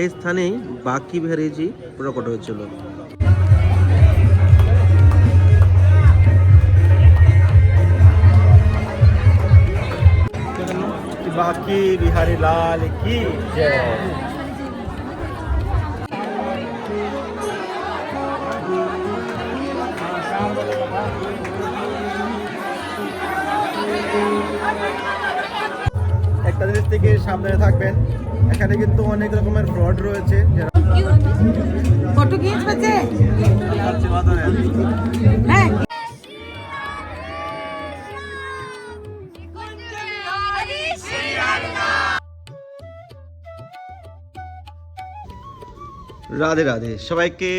এই স্থানেই বাকি ভ্যারিজি প্রকট হয়েছিল। বাকি বিহারি লাল কি? একটা জিনিস থেকে সাবধানে থাকবেন। এখানে কিন্তু অনেক রকমের ফ্রড রয়েছে। ফটো কি হ্যাঁ। রাধে রাধে। সবাইকে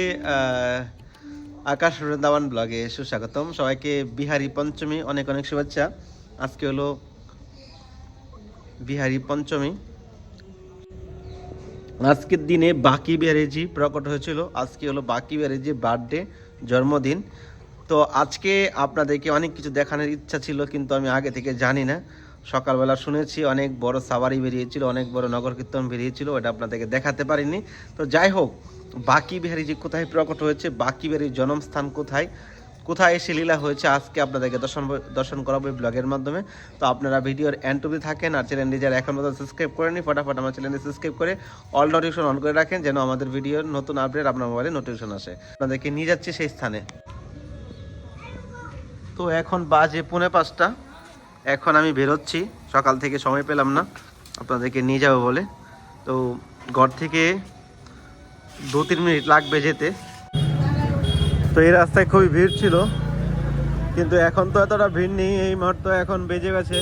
আকাশ বৃন্দাবন ব্লগে সুস্বাগতম। সবাইকে বিহারি পঞ্চমী অনেক অনেক শুভেচ্ছা। আজকে হলো বিহারি পঞ্চমী। আজকের দিনে বাকি ব্যারেজি প্রকট হয়েছিল। আজকে হলো বাকি ব্যারেজির বার্থডে জন্মদিন। তো আজকে আপনাদেরকে অনেক কিছু দেখানোর ইচ্ছা ছিল, কিন্তু আমি আগে থেকে জানি না। সকালবেলা শুনেছি অনেক বড় সাবারি বেরিয়েছিল, অনেক বড় নগর কীর্তন বেরিয়েছিল, ওটা আপনাদেরকে দেখাতে পারিনি। তো যাই হোক, বাকি বিহারিজি কোথায় প্রকট হয়েছে, বাকি বিহারির জন্মস্থান কোথায়? কোথায় এসে লীলা হয়েছে আজকে আপনাদেরকে দর্শন দর্শন করাবো এই ব্লগের মাধ্যমে। তো আপনারা ভিডিওর এন্ড অব্দি থাকেন আর চ্যানেলটি যারা এখন মতো সাবস্ক্রাইব করেনি ফটাফট আমার চ্যানেলটি সাবস্ক্রাইব করে অল নোটিফিকেশন অন করে রাখেন যেন আমাদের ভিডিওর নতুন আপডেট আপনার মোবাইলে নোটিফিকেশন আসে। আপনাদেরকে নিয়ে যাচ্ছি সেই স্থানে। তো এখন বাজে পুনে পাঁচটা। এখন আমি বেরোচ্ছি। সকাল থেকে সময় পেলাম না। আপনাদেরকে নিয়ে যাব বলে। তো ঘর থেকে দু তিন মিনিট লাগবে যেতে। তো এই রাস্তায় খুবই ভিড় ছিল। কিন্তু এখন তো এতটা ভিড় নেই, এই মুহূর্তে এখন বেজে গেছে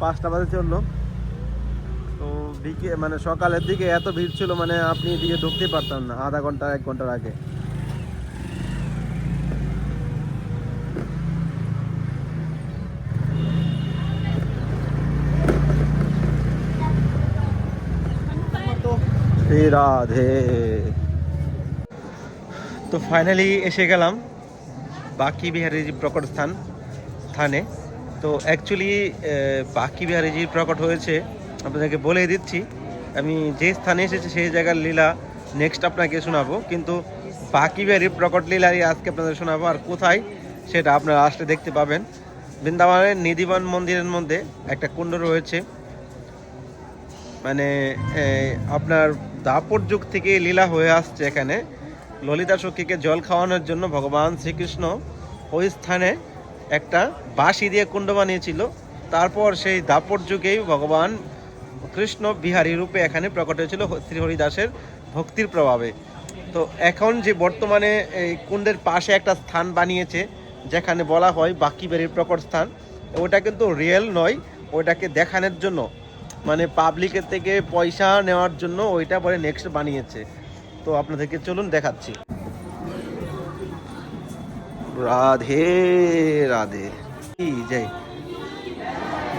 পাঁচটা বাজে চলল। তো বিকে মানে সকালের দিকে এত ভিড় ছিল মানে আপনি এদিকে ঢুকতেই পারতাম না, আধা ঘণ্টা, এক ঘণ্টার আগে। রাধে। তো ফাইনালি এসে গেলাম বাকি বিহারিজি প্রকট স্থান স্থানে তো অ্যাকচুয়ালি বাকি বিহারিজি প্রকট হয়েছে, আপনাদেরকে বলে দিচ্ছি, আমি যে স্থানে এসেছি সেই জায়গার লীলা নেক্সট আপনাকে শোনাবো। কিন্তু বাকি বিহারি প্রকট লীলারই আজকে আপনাদের শোনাবো, আর কোথায় সেটা আপনারা আসলে দেখতে পাবেন। বৃন্দাবনের নিধিবন মন্দিরের মধ্যে একটা কুণ্ড রয়েছে। মানে আপনার দাপর যুগ থেকে লীলা হয়ে আসছে এখানে। ললিতা সখীকে জল খাওয়ানোর জন্য ভগবান শ্রীকৃষ্ণ ওই স্থানে একটা বাঁশি দিয়ে কুণ্ড বানিয়েছিল। তারপর সেই দাপর যুগেই ভগবান কৃষ্ণ বিহারী রূপে এখানে প্রকট হয়েছিল শ্রী হরিদাসের ভক্তির প্রভাবে। তো এখন যে বর্তমানে এই কুণ্ডের পাশে একটা স্থান বানিয়েছে, যেখানে বলা হয় বাকি বেরির প্রকট স্থান, ওটা কিন্তু রিয়েল নয়, ওটাকে দেখানোর জন্য। মানে পাবলিকের থেকে পয়সা নেওয়ার জন্য ওইটা পরে নেক্সট বানিয়েছে। তো আপনাদেরকে চলুন দেখাচ্ছি। রাধে রাধে। কি যাই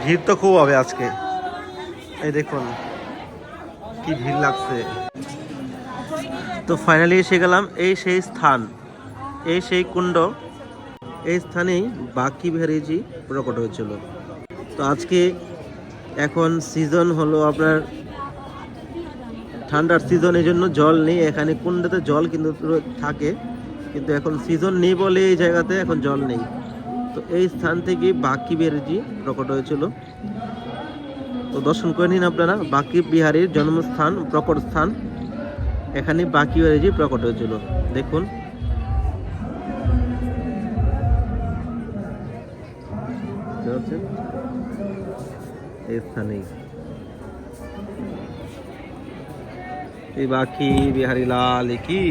ভিড় তো খুব হবে আজকে। এই দেখুন, কি ভিড় লাগছে। তো ফাইনালি এসে গেলাম, এই সেই স্থান, এই সেই কুণ্ড। এই স্থানেই বাকি ভ্যারেজি প্রকট হয়েছিল। তো আজকে এখন সিজন হলো আপনার ঠান্ডার সিজন এই জন্য জল নেই। এখানে কুণ্ডতে জল কিন্তু থাকে। কিন্তু এখন সিজন নেই বলে এই জায়গাতে এখন জল নেই। তো এই স্থান থেকে বাকি বেরজি প্রকট হয়েছিল। তো দর্শন করে নিন আপনারা। বাকি বিহারীর জন্মস্থান, প্রকট স্থান, এখানে বাকি বেরজি প্রকট হয়েছিল। দেখুন। এই স্থানেই। এই বাকি বিহারি লাল কি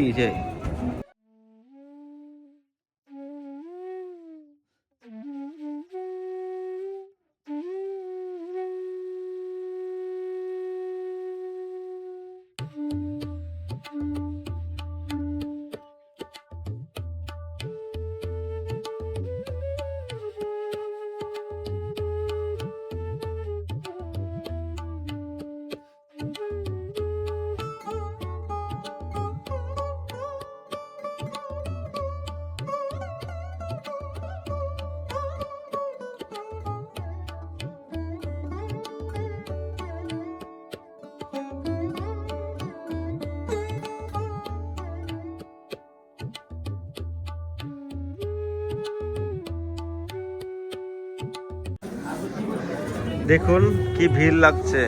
দেখুন কি ভিড় লাগছে।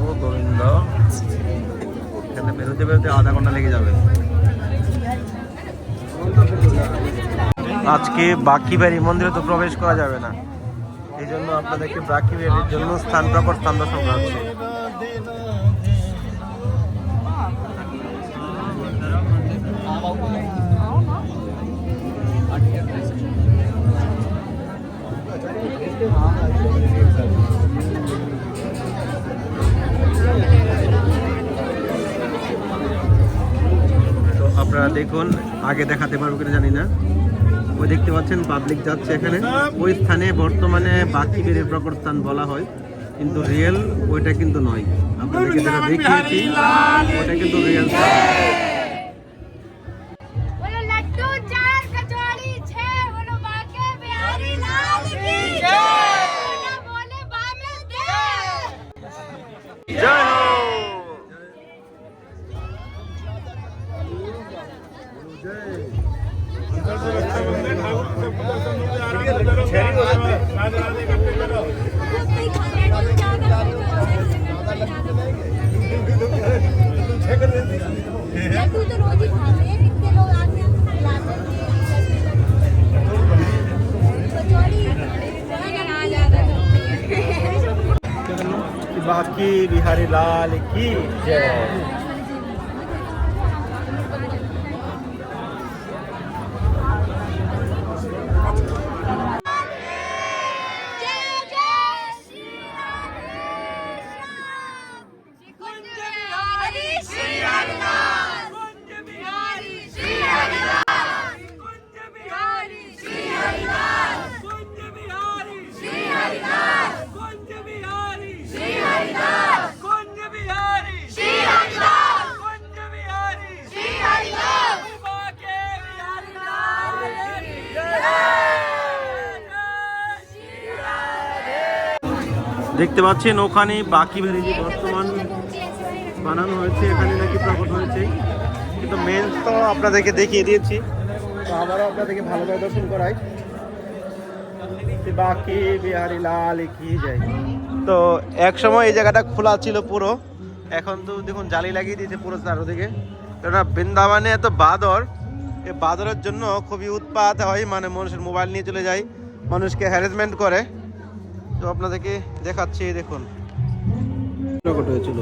ও গোবিন্দ। এখানে বেরোতে বেরোতে আধা ঘণ্টা লেগে যাবে। আজকে বাকি বাড়ি মন্দিরে তো প্রবেশ করা যাবে না। এই জন্য আপনাদেরকে বাকি বাড়ির জন্য স্থান, প্রকট স্থান দর্শন করা হচ্ছে আপনারা দেখুন, আগে দেখাতে পারব কিনা জানি না। ওই দেখতে পাচ্ছেন পাবলিক যাচ্ছে এখানে। ওই স্থানে বর্তমানে বাকি বেড়ে প্রকট স্থান বলা হয়। কিন্তু রিয়েল ওইটা কিন্তু নয়। আপনাদেরকে যেটা দেখিয়েছি ওটা কিন্তু রিয়েল লাল কি জয় দেখতে পাচ্ছেন, ওখানে বাকি বেড়ে বর্তমান বানানো হয়েছে, এখানে নাকি প্রকট হয়েছে। কিন্তু মেন তো আপনাদেরকে দেখিয়ে দিয়েছি। তো আবারও আপনাদেরকে ভালোভাবে দর্শন করাই। বাকি বিহারি লাল কি জয় তো এক সময় এই জায়গাটা খোলা ছিল পুরো। এখন তো দেখুন, জালি লাগিয়ে দিয়েছে পুরো চারোদিকে। কেননা বৃন্দাবনে এত বাদর এই বাদরের জন্য খুবই উৎপাত হয়। মানে মানুষের মোবাইল নিয়ে চলে যায়। মানুষকে হ্যারাসমেন্ট করে। তো আপনাদেরকে দেখাচ্ছি দেখুন। প্রকট হয়েছিল।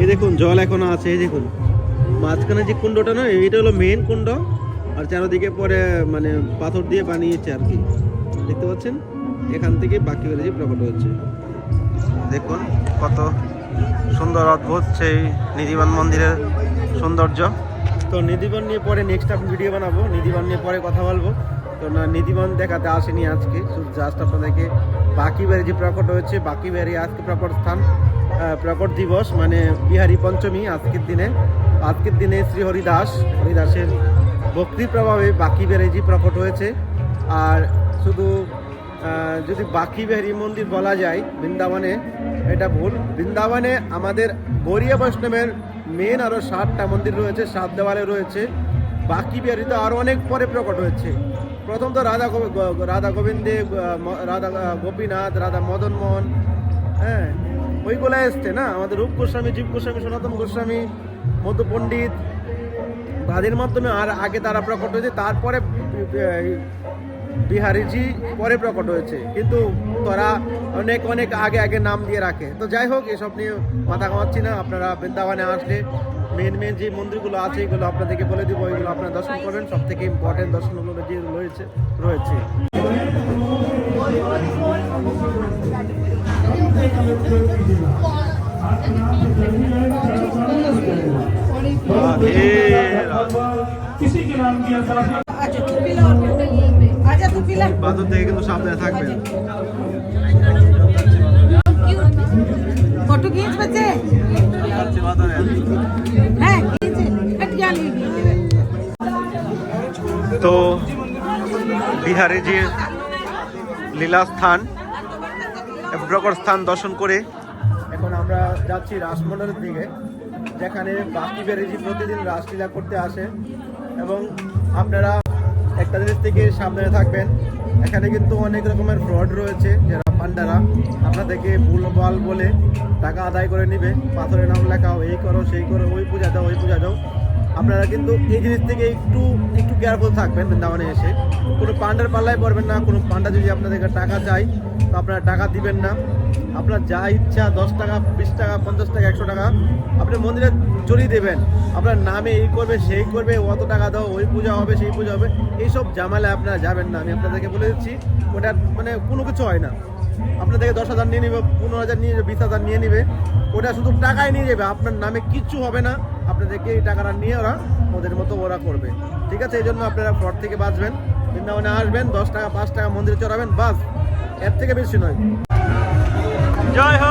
এই দেখুন, জল এখনও আছে, এই দেখুন। মাঝখানে যে কুণ্ডটা নয়, এটা হলো মেন কুণ্ড, আর চারোদিকে পরে মানে পাথর দিয়ে বানিয়েছে আর কি। দেখতে পাচ্ছেন? এখান থেকে বাকি যে প্রকট হয়েছে দেখুন কত সুন্দর অদ্ভুত সেই নিধিবান মন্দিরের সৌন্দর্য। তো নিধিবন নিয়ে পরে নেক্সট আমি ভিডিও বানাবো। নিধিবন নিয়ে পরে কথা বলব। তো না নিধিবন দেখাতে আসেনি আজকে। শুধু জাস্ট আপনাদেরকে বাকি বাড়ি যে প্রকট হয়েছে বাকি বাড়ি আজকে প্রকট স্থান প্রকট দিবস মানে বিহারি পঞ্চমী আজকের দিনে। আজকের দিনে শ্রী হরিদাস, হরিদাসের ভক্তির প্রভাবে বাকি ব্যারেজি প্রকট হয়েছে। আর শুধু যদি বাকি বিহারী মন্দির বলা যায়, বৃন্দাবনে, এটা ভুল। বৃন্দাবনে আমাদের গৌরিয়া বৈষ্ণবের মেন আরও সাতটা মন্দির রয়েছে, সাত দেওয়ালে রয়েছে। বাকি বিহারি তো আরও অনেক পরে প্রকট হয়েছে। প্রথম তো রাধা রাধা গোবিন্দে রাধা গোপীনাথ, রাধা মদন মোহন হ্যাঁ? ওইগুলো এসছে না? আমাদের রূপ গোস্বামী, জীব গোস্বামী, সনাতন গোস্বামী, মধু পণ্ডিত, তাদের মাধ্যমে আর আগে তারা প্রকট হয়েছে। তারপরে বিহারিজি পরে প্রকট হয়েছে। কিন্তু তারা অনেক অনেক আগে আগে নাম দিয়ে রাখে। তো যাই হোক, এসব নিয়ে মাথা ঘামাচ্ছি না। আপনারা বৃন্দাবনে আসলে মেন মেন যে মন্দিরগুলো আছে এগুলো আপনাদেরকে বলে দেবো। এগুলো আপনারা দর্শন করেন সব থেকে ইম্পর্টেন্ট দর্শনগুলো যে রয়েছে রয়েছে। আচ্ছা বাদর থেকে কিন্তু সাবধানে থাকবেন फोटो खींच बच्चे যাচ্ছে বাদরে। हैं खींच कटिया ली তো বিহারিজির লীলাস্থান প্রকট স্থান দর্শন করে এখন আমরা যাচ্ছি রাসমন্ডলের দিকে যেখানে বাকি ব্যারেজি প্রতিদিন রাসলীলা করতে আসে এবং আপনারা একটা জিনিস থেকে সাবধানে থাকবেন এখানে কিন্তু অনেক রকমের ফ্রড রয়েছে যারা পান্ডারা আপনাদেরকে ভুলভাল বলে টাকা আদায় করে নেবে। পাথরের নাম লেখাও, এই করো, সেই করো, ওই পূজা দাও, ওই পূজা দাও। আপনারা কিন্তু এই জিনিস থেকে একটু একটু কেয়ারফুল থাকবেন বৃন্দাবনে এসে। কোনো পান্ডার পাল্লায় পড়বেন না, কোনো পান্ডা যদি আপনাদেরকে টাকা চাই তো আপনারা টাকা দিবেন না। আপনার যা ইচ্ছা, দশ টাকা, বিশ টাকা, পঞ্চাশ টাকা, একশো টাকা, আপনি মন্দিরে জড়িয়ে দেবেন। আপনার নামে এই করবে, সেই করবে, অত টাকা দাও, ওই পূজা হবে, সেই পূজা হবে। এইসব জামালে আপনারা যাবেন না। আমি আপনাদেরকে বলে দিচ্ছি, ওটা মানে কোনো কিছু হয় না। আপনাদেরকে দশ হাজার নিয়ে নেবে, পনেরো হাজার নিয়ে বিশ হাজার নিয়ে নেবে। ওটা শুধু টাকায় নিয়ে যাবে, আপনার নামে কিচ্ছু হবে না। আপনাদেরকে এই টাকাটা নিয়ে ওরা ওদের মতো ওরা করবে। ঠিক আছে, এই জন্য আপনারা ফ্রড থেকে বাঁচবেন। বৃন্দাবনে আসবেন, দশ টাকা, পাঁচ টাকা মন্দিরে চড়াবেন, বাস। এর থেকে বেশি নয়। জয় হো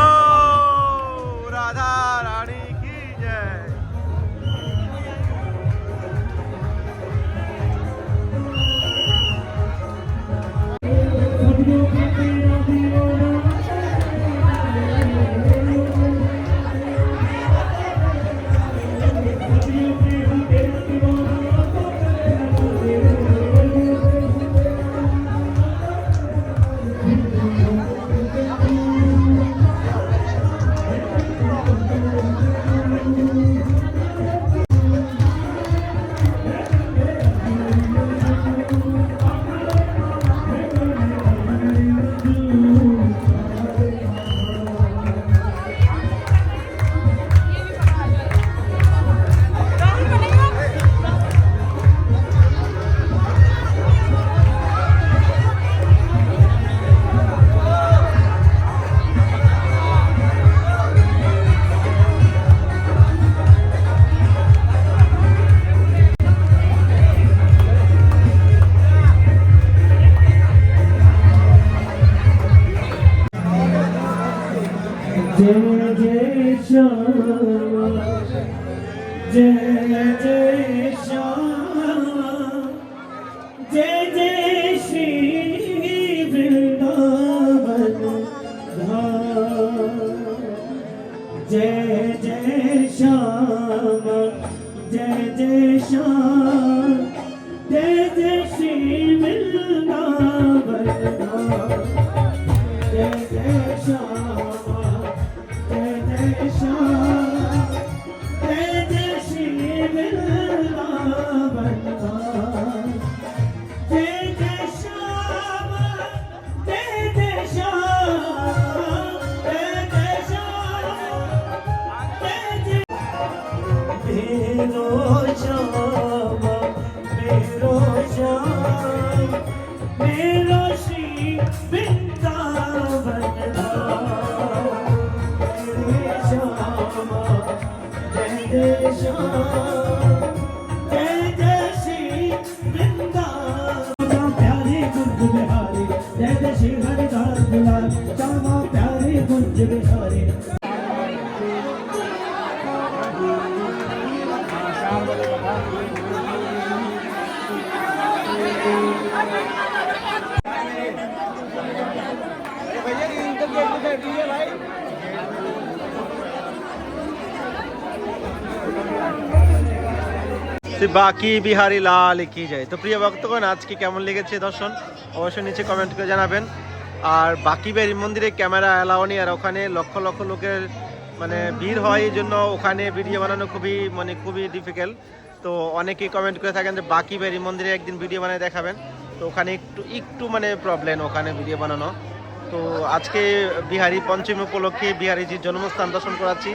जय जय श्याम जय जय श्याम বাকি বিহারি লাল, কি যায় তো প্রিয় ভক্তগণ, আজকে কেমন লেগেছে দর্শন? অবশ্যই নিচে কমেন্ট করে জানাবেন। আর বাকি বিহারি মন্দিরে ক্যামেরা অ্যালাও নেই, আর ওখানে লক্ষ লক্ষ লোকের মানে ভিড় হয়, এই জন্য ওখানে ভিডিও বানানো খুবই মানে খুবই ডিফিকাল্ট তো অনেকেই কমেন্ট করে থাকেন যে বাকি বিহারি মন্দিরে একদিন ভিডিও বানায় দেখাবেন। তো ওখানে একটু একটু মানে প্রবলেম ওখানে ভিডিও বানানো। তো আজকে বিহারি পঞ্চমী উপলক্ষে বিহারিজির জন্মস্থান দর্শন করাচ্ছি।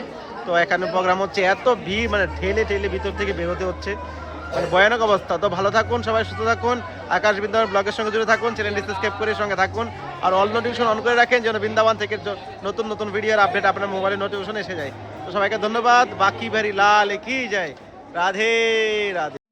তো এখানে প্রোগ্রাম হচ্ছে, এত ভিড় মানে ঠেলে ঠেলে ভিতর থেকে বেরোতে হচ্ছে। মানে ভয়ানক অবস্থা। তো ভালো থাকুন, সবাই সুস্থ থাকুন, আকাশ বৃন্দাবন ব্লগের সঙ্গে জুড়ে থাকুন চ্যানেলটি সাবস্ক্রাইব করে সঙ্গে থাকুন, আর অল নোটিফিকেশন অন করে রাখেন যেন বৃন্দাবন থেকে নতুন নতুন ভিডিওর আপডেট আপনার মোবাইলে নোটিফিকেশন এসে যায়। তো সবাইকে ধন্যবাদ, বাকি ভেরি লাল কি যায়? রাধে রাধে।